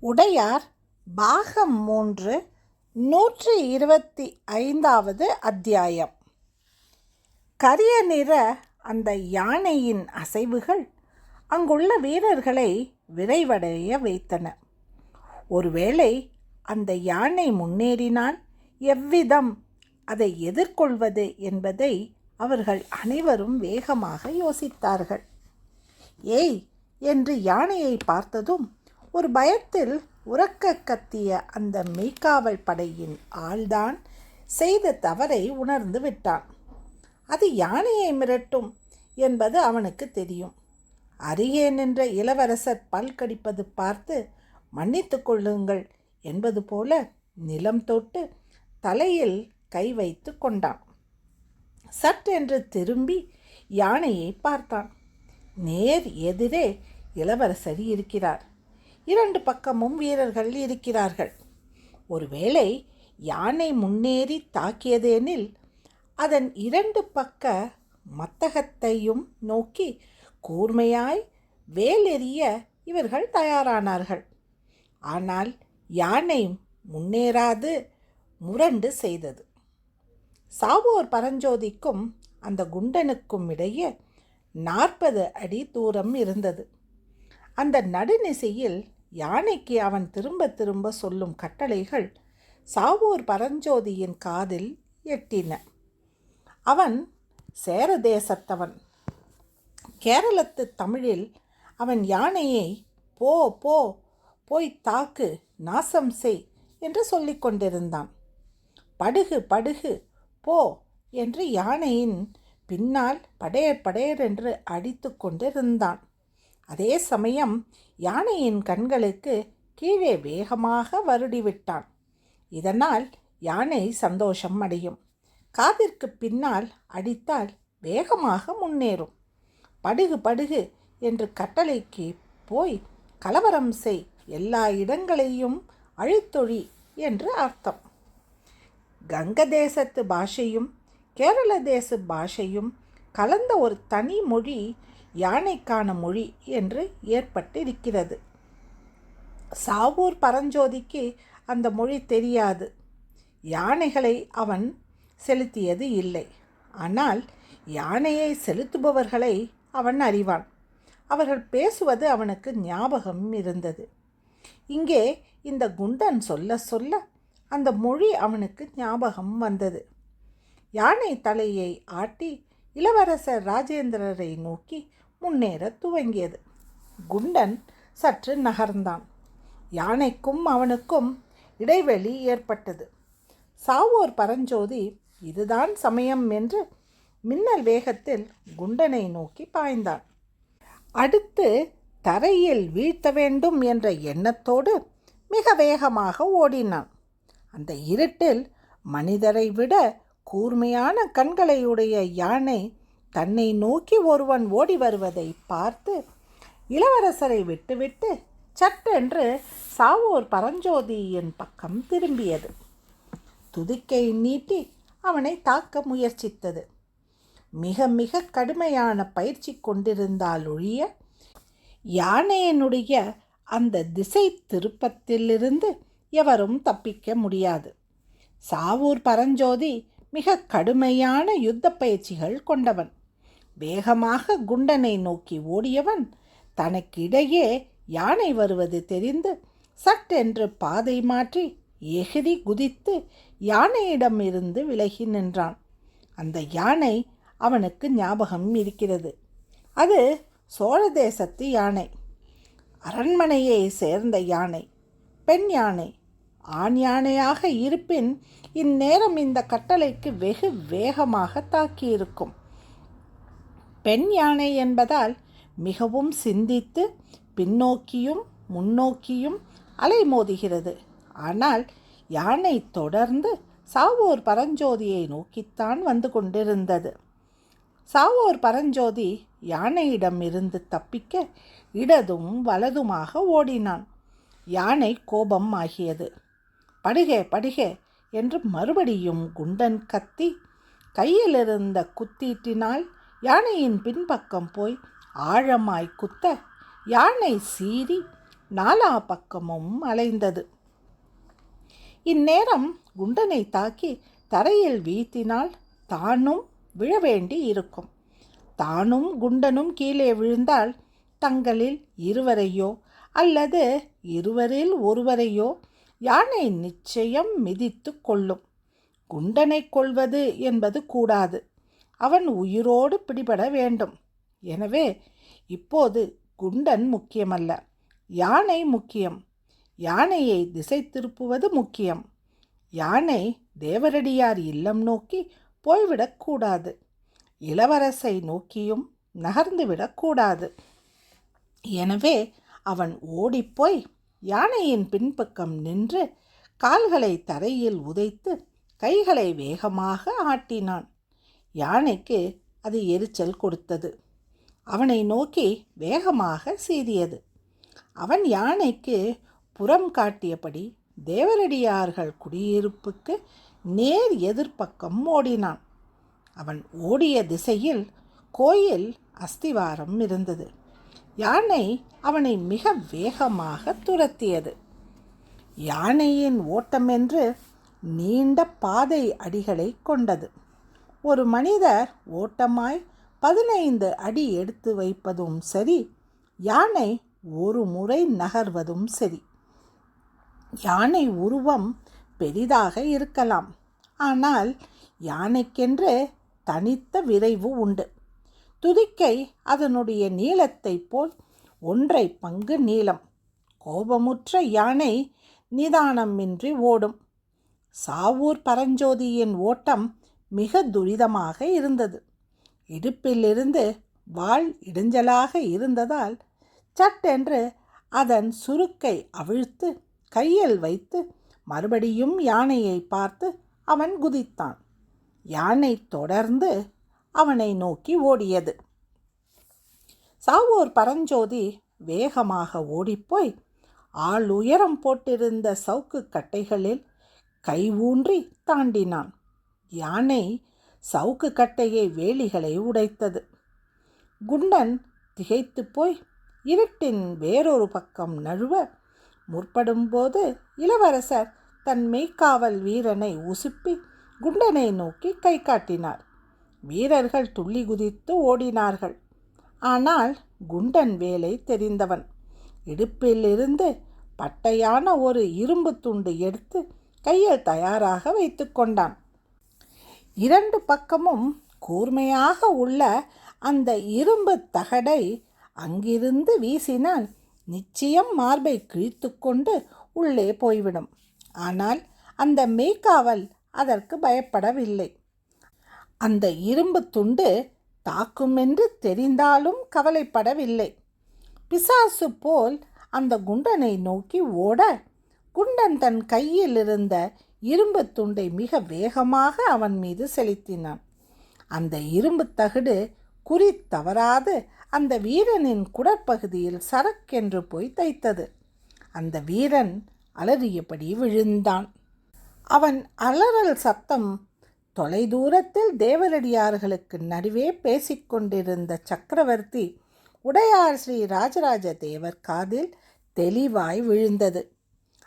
உடையார் பாகம் மூன்று நூற்றி இருபத்தி ஐந்தாவது அத்தியாயம். கரிய நிற அந்த யானையின் அசைவுகள் அங்குள்ள வீரர்களை விரைவடைய வைத்தன. ஒருவேளை அந்த யானை முன்னேறினால் எவ்விதம் அதை எதிர்கொள்வது என்பதை அவர்கள் அனைவரும் வேகமாக யோசித்தார்கள். ஏய் என்று யானையை பார்த்ததும் ஒரு பயத்தில் உறக்க கத்திய அந்த மெய்க்காவல் படையின் ஆள்தான் செய்த தவறை உணர்ந்து விட்டான். அது யானையை மிரட்டும் என்பது அவனுக்கு தெரியும். அருகே நின்ற இளவரசர் பல் கடிப்பது பார்த்து மன்னித்து கொள்ளுங்கள் என்பது போல நிலம் தொட்டு தலையில் கை வைத்து கொண்டான். சட்டென்று திரும்பி யானையை பார்த்தான். நேர் எதிரே இளவரசர் இருக்கிறார். இரண்டு பக்கமும் வீரர்கள் இருக்கிறார்கள். ஒருவேளை யானை முன்னேறி தாக்கியதெனில் அதன் இரண்டு பக்க மத்தகத்தையும் நோக்கி கூர்மையாய் வேலெறிய இவர்கள் தயாரானார்கள். ஆனால் யானை முன்னேறாது முரண்டு செய்தது. சாவோர் பரஞ்சோதிக்கும் அந்த குண்டனுக்கும் இடையே நாற்பது அடி தூரம் இருந்தது. அந்த நடுநிசையில் யானைக்கு அவன் திரும்ப திரும்ப சொல்லும் கட்டளைகள் சாவூர் பரஞ்சோதியின் காதில் எட்டின. அவன் சேர தேசத்தவன். கேரளத்து தமிழில் அவன் யானையை போ போ போய் தாக்கு நாசம் செய் என்று சொல்லிக் கொண்டிருந்தான். படுகு படுகு போ என்று யானையின் பின்னால் படையர் படையர் என்று அடித்து கொண்டிருந்தான். அதே சமயம் யானையின் கண்களுக்கு கீழே வேகமாக வருடிவிட்டான். இதனால் யானை சந்தோஷம் அடையும். காதிற்கு பின்னால் அடித்தால் வேகமாக முன்னேறும். படுகு படுகு என்று கட்டளைக்கு போய் கலவரம் செய் எல்லா இடங்களையும் அழித்தொழி என்று அர்த்தம். கங்க தேசத்து பாஷையும் கேரள தேச பாஷையும் கலந்த ஒரு தனி மொழி யானைக்கான மொழி என்று ஏற்பட்டிருக்கிறது. சாவூர் பரஞ்சோதிக்கு அந்த மொழி தெரியாது. யானைகளை அவன் செலுத்தியது இல்லை. ஆனால் யானையை செலுத்துபவர்களை அவன் அறிவான். அவர்கள் பேசுவது அவனுக்கு ஞாபகம் இருந்தது. இங்கே இந்த குண்டன் சொல்ல சொல்ல அந்த மொழி அவனுக்கு ஞாபகம் வந்தது. யானை தலையை ஆட்டி இளவரசர் ராஜேந்திரரை நோக்கி முன்னேற துவங்கியது. குண்டன் சற்று நகர்ந்தான். யானைக்கும் அவனுக்கும் இடைவெளி ஏற்பட்டது. சாவோர் பரஞ்சோதி இதுதான் சமயம் என்று மின்னல் வேகத்தில் குண்டனை நோக்கி பாய்ந்தான். அடுத்து தரையில் வீழ்த்த வேண்டும் என்ற எண்ணத்தோடு மிக வேகமாக ஓடினான். அந்த இருட்டில் மனிதரை விட கூர்மையான கண்களையுடைய யானை தன்னை நோக்கி ஒருவன் ஓடி வருவதை பார்த்து இளவரசரை விட்டுவிட்டு சட்டென்று சாவோர் பரஞ்சோதியின் பக்கம் திரும்பியது. துதிக்கை நீட்டி அவனை தாக்க முயற்சித்தது. மிக மிக கடுமையான பயிற்சி கொண்டிருந்தால் ஒழிய யானையினுடைய அந்த திசை திருப்பத்திலிருந்து எவரும் தப்பிக்க முடியாது. சாவூர் பரஞ்சோதி மிக கடுமையான யுத்த பயிற்சிகள் கொண்டவன். வேகமாக குண்டனை நோக்கி ஓடியவன் தனக்கிடையே யானை வருவது தெரிந்து சட்டென்று பாதை மாற்றி எகிரி குதித்து யானையிடம் இருந்து விலகி நின்றான். அந்த யானை அவனுக்கு ஞாபகம் இருக்கிறது. அது சோழ தேசத்து யானை. அரண்மனையை சேர்ந்த யானை பெண் யானை ஆண் யானையாக இருப்பின் இந்நேரம் இந்த கட்டளைக்கு வெகு வேகமாக தாக்கியிருக்கும். பெண் யானை என்பதால் மிகவும் சிந்தித்து பின்னோக்கியும் முன்னோக்கியும் அலைமோதுகிறது. ஆனால் யானை தொடர்ந்து சாவோர் பரஞ்சோதியை நோக்கித்தான் வந்து கொண்டிருந்தது. சாவோர் பரஞ்சோதி யானையிடம் இருந்து தப்பிக்க இடதும் வலதுமாக ஓடினான். யானை கோபம் ஆகியது. படுகே படுகே என்று மறுபடியும் குண்டன் கத்தி கையில் இருந்த குத்தீட்டினால் யானையின் பின்பக்கம் போய் ஆழமாய் குத்த யானை சீறி நாலா பக்கமும் அலைந்தது. இந்நேரம் குண்டனை தாக்கி தரையில் வீழ்த்தினால் தானும் விழ வேண்டி இருக்கும். தானும் குண்டனும் கீழே விழுந்தால் தங்களில் இருவரையோ அல்லது இருவரில் ஒருவரையோ யானை நிச்சயம் மிதித்து கொள்ளும். குண்டனை கொள்வது என்பது கூடாது. அவன் உயிரோடு பிடிபட வேண்டும். எனவே இப்போது குண்டன் முக்கியமல்ல. யானை முக்கியம். யானையை திசை திருப்புவது முக்கியம். யானை தேவரடியார் இல்லம் நோக்கி போய்விடக்கூடாது இளவரசை நோக்கியும் நகர்ந்துவிடக்கூடாது எனவே அவன் ஓடிப்போய் யானையின் பின்பக்கம் நின்று கால்களை தரையில் உதைத்து கைகளை வேகமாக ஆட்டினான். யானைக்கு அது எரிச்சல் கொடுத்தது. அவனை நோக்கி வேகமாக சீறியது. அவன் யானைக்கு புறம் காட்டியபடி தேவரடியார்கள் குடியிருப்புக்கு நேர் எதிர்ப்பக்கம் ஓடினான். அவன் ஓடிய திசையில் கோயில் அஸ்திவாரம் இருந்தது. யானை அவனை மிக வேகமாக துரத்தியது. யானையின் ஓட்டமென்று நீண்ட பாதை அடிகளை கொண்டது. ஒரு மனிதர் ஓட்டமாய் பதினைந்து அடி எடுத்து வைப்பதும் சரி யானை ஒரு முறை நகர்வதும் சரி. யானை உருவம் பெரிதாக இருக்கலாம். ஆனால் யானைக்கென்று தனித்த விரைவு உண்டு. துதிக்கை அதனுடைய நீளத்தைப் போல் ஒன்றை பங்கு நீளம். கோபமுற்ற யானை நிதானமின்றி ஓடும். சாவூர் பரஞ்சோதியின் ஓட்டம் மிக துரிதமாக இருந்தது. இடுப்பிலிருந்து வாள் இடைஞ்சலாக இருந்ததால் சட்டென்று அதன் சுருக்கை அவிழ்த்து கையில் வைத்து மறுபடியும் யானையை பார்த்து அவன் குதித்தான். யானை தொடர்ந்து அவனை நோக்கி ஓடியது. சாவூர் பரஞ்சோதி வேகமாக ஓடிப்போய் ஆள் உயரம் போட்டிருந்த சவுக்கு கட்டைகளில் கை ஊன்றி தாண்டினான். யானை சவுக்கு கட்டையை வேலிகளை உடைத்தது. குண்டன் திகைத்து போய் இருட்டின் வேறொரு பக்கம் நழுவ முற்படும்போது இளவரசர் தன் மெய்க்காவல் வீரனை உசுப்பி குண்டனை நோக்கி கை காட்டினார். வீரர்கள் துள்ளி குதித்து ஓடினார்கள். ஆனால் குண்டன் வேலை தெரிந்தவன். இடுப்பிலிருந்து பட்டையான ஒரு இரும்பு துண்டு எடுத்து கையில் தயாராக வைத்து கொண்டான். இரண்டு பக்கமும் கூர்மையாக உள்ள அந்த இரும்பு தகடை அங்கிருந்து வீசினால் நிச்சயம் மார்பை கிழித்து கொண்டு உள்ளே போய்விடும். ஆனால் அந்த மெய்க்காவல் அதற்கு பயப்படவில்லை. அந்த இரும்பு துண்டு தாக்கும் என்று தெரிந்தாலும் கவலைப்படவில்லை. பிசாசு போல் அந்த குண்டனை நோக்கி ஓட குண்டன் தன் கையில் இருந்த இரும்புத் துண்டை மிக வேகமாக அவன் மீது செலுத்தினான். அந்த இரும்பு தகடு குறி தவறாது அந்த வீரனின் குடற்பகுதியில் சரக்கென்று போய் தைத்தது. அந்த வீரன் அலறியபடி விழுந்தான். அவன் அலறல் சத்தம் தொலைதூரத்தில் தேவரடியார்களுக்கு நடுவே பேசிக்கொண்டிருந்த சக்கரவர்த்தி உடையார் ஸ்ரீ ராஜராஜ தேவர் காதில் தெளிவாய் விழுந்தது.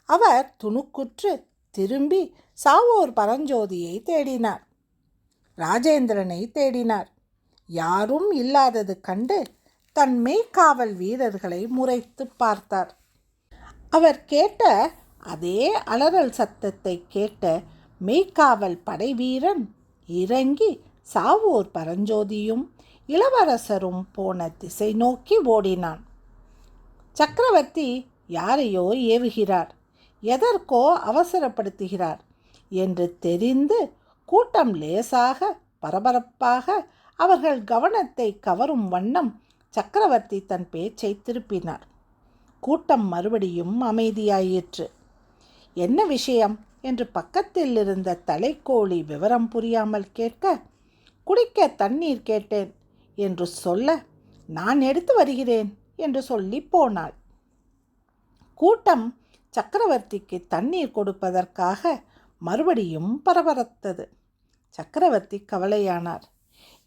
அவர் துணுக்குற்று திரும்பி சாவோர் பரஞ்சோதியை தேடினார். ராஜேந்திரனை தேடினார். யாரும் இல்லாதது கண்டு தன் மெய்காவல் வீரர்களை முறைத்து பார்த்தார். அவர் கேட்ட அதே அலறல் சத்தத்தை கேட்ட மெய்காவல் படை வீரன் இறங்கி சாவோர் பரஞ்சோதியும் இளவரசரும் போன திசை நோக்கி ஓடினான். சக்கரவர்த்தி யாரையோ ஏவுகிறார். எதற்கோ அவசரப்படுத்துகிறார் என்று தெரிந்து கூட்டம் லேசாக பரபரப்பாக அவர்கள் கவனத்தை கவரும் வண்ணம் சக்கரவர்த்தி தன் பேச்சை திருப்பினார். கூட்டம் மறுபடியும் அமைதியாயிற்று. என்ன விஷயம்? என்று பக்கத்தில் இருந்த தலைக்கோழி விவரம் புரியாமல் கேட்க குடிக்க தண்ணீர் கேட்டேன் என்று சொல்ல நான் எடுத்து வருகிறேன் என்று சொல்லி போனாள். கூட்டம் சக்கரவர்த்திக்கு தண்ணீர் கொடுப்பதற்காக மறுபடியும் பரபரத்தது. சக்கரவர்த்தி கவலையானார்.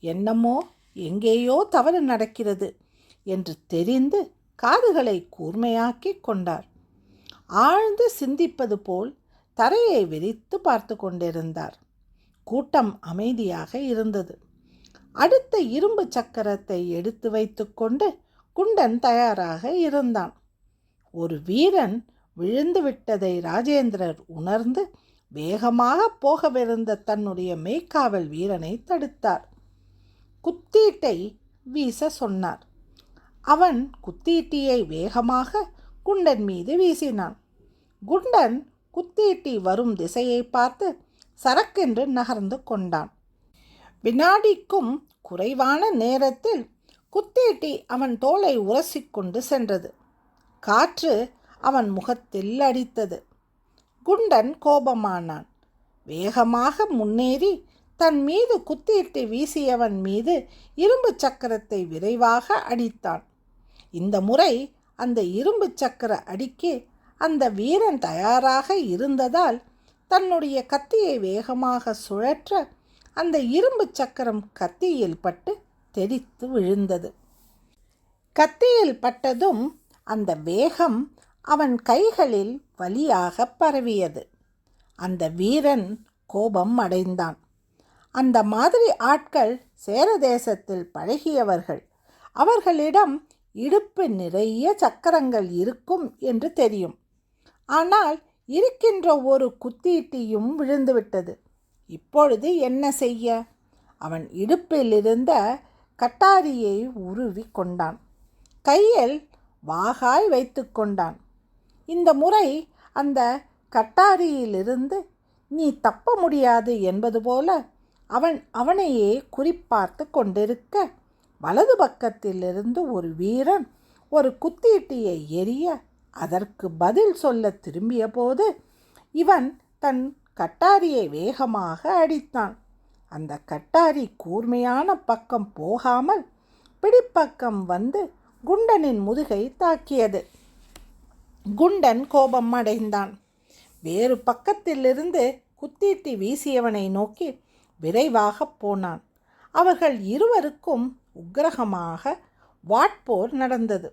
என்னமோ எங்கேயோ தவறு நடக்கிறது என்று தெரிந்து காதுகளை கூர்மையாக்கி கொண்டார். ஆழ்ந்து சிந்திப்பது போல் தரையை விரித்து பார்த்து கொண்டிருந்தார். கூட்டம் அமைதியாக இருந்தது. அடுத்த இரும்பு சக்கரத்தை எடுத்து வைத்துக்கொண்டு குண்டன் தயாராக இருந்தான். ஒரு வீரன் விழுந்துவிட்டதை ராஜேந்திரர் உணர்ந்து வேகமாக போகவிருந்த தன்னுடைய மெய்க்காவல் வீரனை தடுத்தார். குத்தீட்டை வீச சொன்னார். அவன் குத்தீட்டியை வேகமாக குண்டன் மீது வீசினான். குண்டன் குத்தீட்டி வரும் திசையை பார்த்து சரக்கென்று நகர்ந்து கொண்டான். வினாடிக்கும் குறைவான நேரத்தில் குத்தீட்டி அவன் தோலை உரசிக்கொண்டு சென்றது. காற்று அவன் முகத்தில் அடித்தது. குண்டன் கோபமானான். வேகமாக முன்னேறி தன் மீது குத்தியிட்டு வீசியவன் மீது இரும்பு சக்கரத்தை விரைவாக அடித்தான். இந்த முறை அந்த இரும்பு சக்கர அடிக்கு அந்த வீரன் தயாராக இருந்ததால் தன்னுடைய கத்தியை வேகமாக சுழற்ற அந்த இரும்பு சக்கரம் கத்தியில் பட்டு தெரித்து விழுந்தது. கத்தியில் பட்டதும் அந்த வேகம் அவன் கைகளில் வலியாக பரவியது. அந்த வீரன் கோபம் அடைந்தான். அந்த மாதிரி ஆட்கள் சேர தேசத்தில் பழகியவர்கள். அவர்களிடம் இடுப்பு நிறைய சக்கரங்கள் இருக்கும் என்று தெரியும். ஆனால் இருக்கின்ற ஒரு குத்தீட்டியும் விழுந்துவிட்டது. இப்பொழுது என்ன செய்ய? அவன் இடுப்பில் இருந்த கட்டாரியை உருவி கொண்டான். கையில் வாகாய் வைத்து கொண்டான். இந்த முறை அந்த கட்டாரியிலிருந்து நீ தப்ப முடியாது என்பது போல அவன் அவனையே குறிப்பார்த்து கொண்டிருக்க வலது பக்கத்திலிருந்து ஒரு வீரன் ஒரு குத்தீட்டியை எரிய அதற்கு பதில் சொல்ல திரும்பிய போது இவன் தன் கட்டாரியை வேகமாக அடித்தான். அந்த கட்டாரி கூர்மையான பக்கம் போகாமல் பிடிப்பக்கம் வந்து குண்டனின் முதுகை தாக்கியது. குண்டன் கோபம் அடைந்தான் வேறு பக்கத்திலிருந்து குத்தீட்டி வீசியவனை நோக்கி விரைவாக போனான். அவர்கள் இருவருக்கும் உக்கிரகமாக வாட்போர் நடந்தது.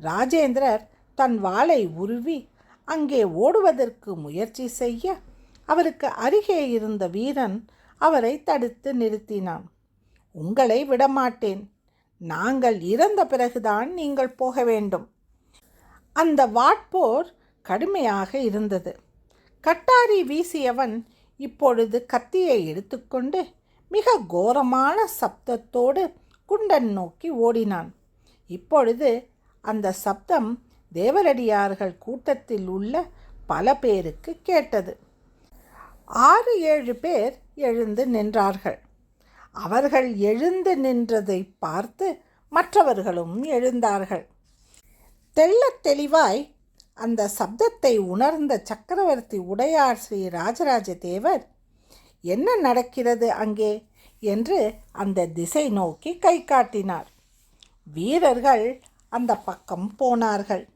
ராஜேந்திரர் தன் வாளை உருவி அங்கே ஓடுவதற்கு முயற்சி செய்ய அவருக்கு அருகே இருந்த வீரன் அவரை தடுத்து நிறுத்தினான். உங்களை விடமாட்டேன். நாங்கள் இறந்த பிறகுதான் நீங்கள் போக வேண்டும். அந்த வாட்போர் கடுமையாக இருந்தது. கட்டாரி வீசியவன் இப்பொழுது கத்தியை எடுத்துக்கொண்டு மிக கோரமான சப்தத்தோடு குண்டன் நோக்கி ஓடினான். இப்பொழுது அந்த சப்தம் தேவரடியார்கள் கூட்டத்தில் உள்ள பல பேருக்கு கேட்டது. ஆறு ஏழு பேர் எழுந்து நின்றார்கள். அவர்கள் எழுந்து நின்றதை பார்த்து மற்றவர்களும் எழுந்தார்கள். தெள்ளத் தெளிவாய் அந்த சப்தத்தை உணர்ந்த சக்கரவர்த்தி உடையார் ஸ்ரீ ராஜராஜ தேவர் என்ன நடக்கிறது அங்கே? என்று அந்த திசை நோக்கி கை காட்டினார். வீரர்கள் அந்த பக்கம் போனார்கள்.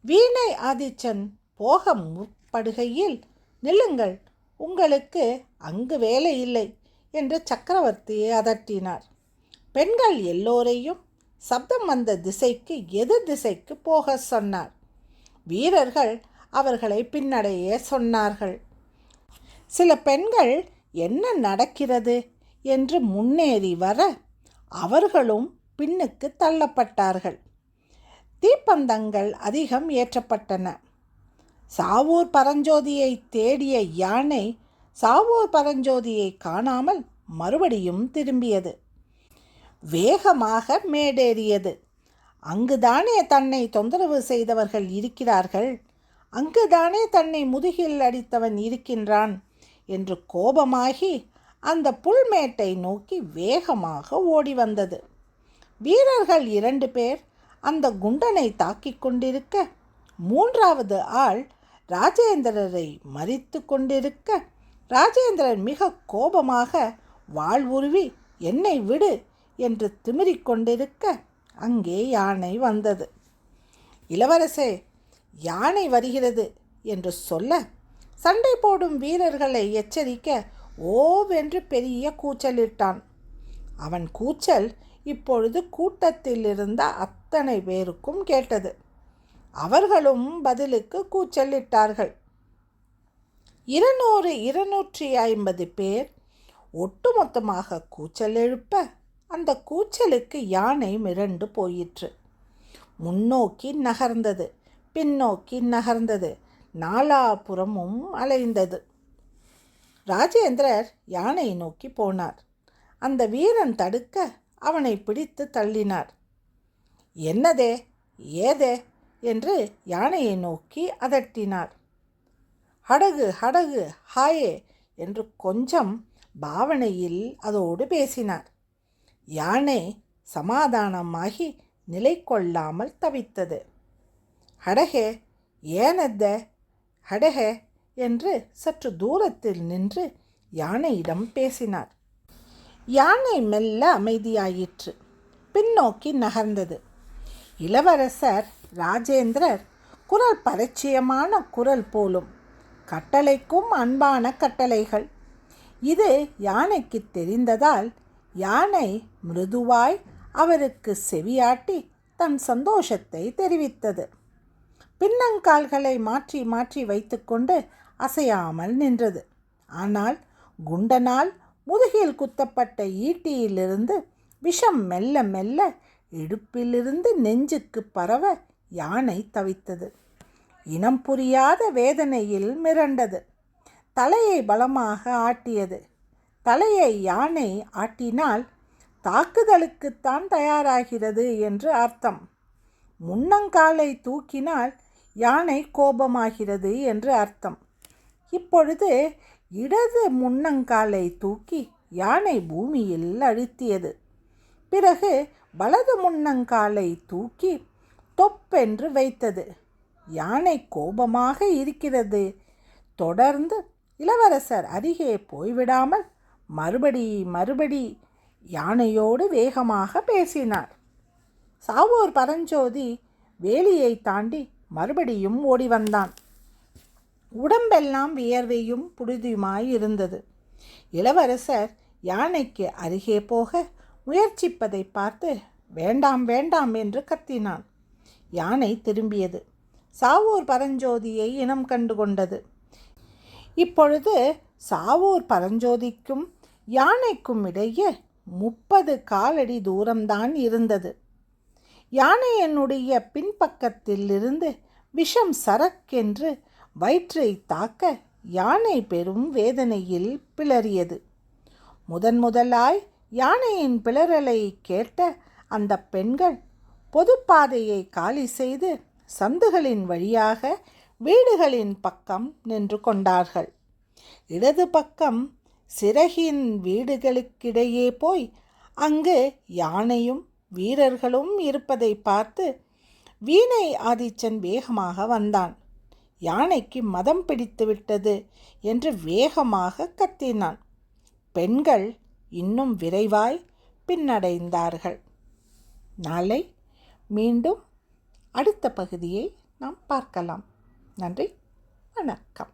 வீணை ஆதிச்சன் போக முற்படுகையில் நில்லுங்கள் உங்களுக்கு அங்கு வேலை இல்லை என்று சக்கரவர்த்தியை அதட்டினார். பெண்கள் எல்லோரையும் சப்தம் வந்த திசைக்கு எதிர் திசைக்கு போக சொன்னார். வீரர்கள் அவர்களை பின்னடைய சொன்னார்கள். சில பெண்கள் என்ன நடக்கிறது? என்று முன்னேறி வர அவர்களும் பின்னுக்கு தள்ளப்பட்டார்கள். தீப்பந்தங்கள் அதிகம் ஏற்றப்பட்டன. சாவூர் பரஞ்சோதியை தேடிய யானை சாவூர் பரஞ்சோதியை காணாமல் மறுபடியும் திரும்பியது. வேகமாக மேடேறியது. அங்குதானே தன்னை தொந்தரவு செய்தவர்கள் இருக்கிறார்கள். அங்குதானே தன்னை முதுகில் அடித்தவன் இருக்கின்றான் என்று கோபமாகி அந்த புல்மேட்டை நோக்கி வேகமாக ஓடி வந்தது. வீரர்கள் இரண்டு பேர் அந்த குண்டனை தாக்கிக் கொண்டிருக்க மூன்றாவது ஆள் ராஜேந்திரரை மறித்து கொண்டிருக்க ராஜேந்திரன் மிக கோபமாக வாழ்வுருவி உருவி என்னை விடு என்று திமிரிக் கொண்டிருக்க அங்கே யானை வந்தது. இளவரசே யானை வருகிறது என்று சொல்ல சண்டை போடும் வீரர்களை எச்சரிக்க ஓவென்று பெரிய கூச்சலிட்டான். அவன் கூச்சல் இப்பொழுது கூட்டத்தில் இருந்த அத்தனை பேருக்கும் கேட்டது. அவர்களும் பதிலுக்கு கூச்சலிட்டார்கள். இருநூறு இருநூற்றி ஐம்பது பேர் ஒட்டுமொத்தமாக கூச்சல் எழுப்ப அந்த கூச்சலுக்கு யானை மிரண்டு போயிற்று. முன்னோக்கி நகர்ந்தது பின்னோக்கி நகர்ந்தது நாலாபுறமும் அலைந்தது. ராஜேந்திரர் யானையை நோக்கி போனார். அந்த வீரன் தடுக்க அவனை பிடித்து தள்ளினார். என்னதே ஏதே? என்று யானையை நோக்கி அதட்டினார். ஹடகு ஹடகு ஹாயே! என்று கொஞ்சம் பாவனையில் அதோடு பேசினார். யானை சமாதானமாகி நிலை கொள்ளாமல் தவித்தது ஹடகே ஏனத்த ஹடகே என்று சற்று தூரத்தில் நின்று யானையிடம் பேசினார். யானை மெல்ல அமைதியாயிற்று. பின்னோக்கி நகர்ந்தது. இளவரசர் ராஜேந்திரர் குரல் பரிச்சயமான குரல் போலும் கட்டளைக்கும் அன்பான கட்டளைகள். இது யானைக்கு தெரிந்ததால் யானை மிருதுவாய் அவருக்கு செவியாட்டி தன் சந்தோஷத்தை தெரிவித்தது. பின்னங்கால்களை மாற்றி மாற்றி வைத்துக்கொண்டு அசையாமல் நின்றது. ஆனால் குண்டனால் முதுகில் குத்தப்பட்ட ஈட்டியிலிருந்து விஷம் மெல்ல மெல்ல இடுப்பிலிருந்து நெஞ்சுக்கு பரவ யானை தவித்தது. இனம் புரியாத வேதனையில் மிரண்டது. தலையை பலமாக ஆட்டியது. தலையை யானை ஆட்டினால் தாக்குதலுக்குத்தான் தயாராகிறது என்று அர்த்தம். முன்னங்காலை தூக்கினால் யானை கோபமாகிறது என்று அர்த்தம். இப்பொழுது இடது முன்னங்காலை தூக்கி யானை பூமியில் அழுத்தியது. பிறகு வலது முன்னங்காலை தூக்கி தொப்பென்று வைத்தது. யானை கோபமாக இருக்கிறது. தொடர்ந்து இளவரசர் அருகே போய்விடாமல் மறுபடி மறுபடி யானையோடு வேகமாக பேசினார். சாவூர் பரஞ்சோதி வேலியை தாண்டி மறுபடியும் ஓடி வந்தான். உடம்பெல்லாம் வியர்வையும் புழுதியுமாய் இருந்தது இளவரசர் யானைக்கு அருகே போக முயற்சிப்பதை பார்த்து வேண்டாம் வேண்டாம் என்று கத்தினான். யானை திரும்பியது. சாவூர் பரஞ்சோதியை இனம் கண்டு கொண்டது இப்பொழுது சாவூர் பரஞ்சோதிக்கும் யானைக்கும் இடையே முப்பது காலடி தூரம்தான் இருந்தது. யானை என்னுடைய பின்பக்கத்தில் இருந்து விஷம் சரக்கென்று வயிற்றை தாக்க யானை பெரும் வேதனையில் பிளறியது. முதன் முதலாய் யானையின் பிளறலை கேட்ட அந்த பெண்கள் பொதுப்பாதையை காலி செய்து சந்துகளின் வழியாக வீடுகளின் பக்கம் நின்று கொண்டார்கள். இடது பக்கம் சிறகின் வீடுகளுக்கிடையே போய் அங்கு யானையும் வீரர்களும் இருப்பதை பார்த்து வீணை ஆதிச்சன் வேகமாக வந்தான். யானைக்கு மதம் பிடித்து விட்டது என்று வேகமாக கத்தினான். பெண்கள் இன்னும் விரைவாய் பின்னடைந்தார்கள். நாளை மீண்டும் அடுத்த பகுதியை நாம் பார்க்கலாம். நன்றி வணக்கம்.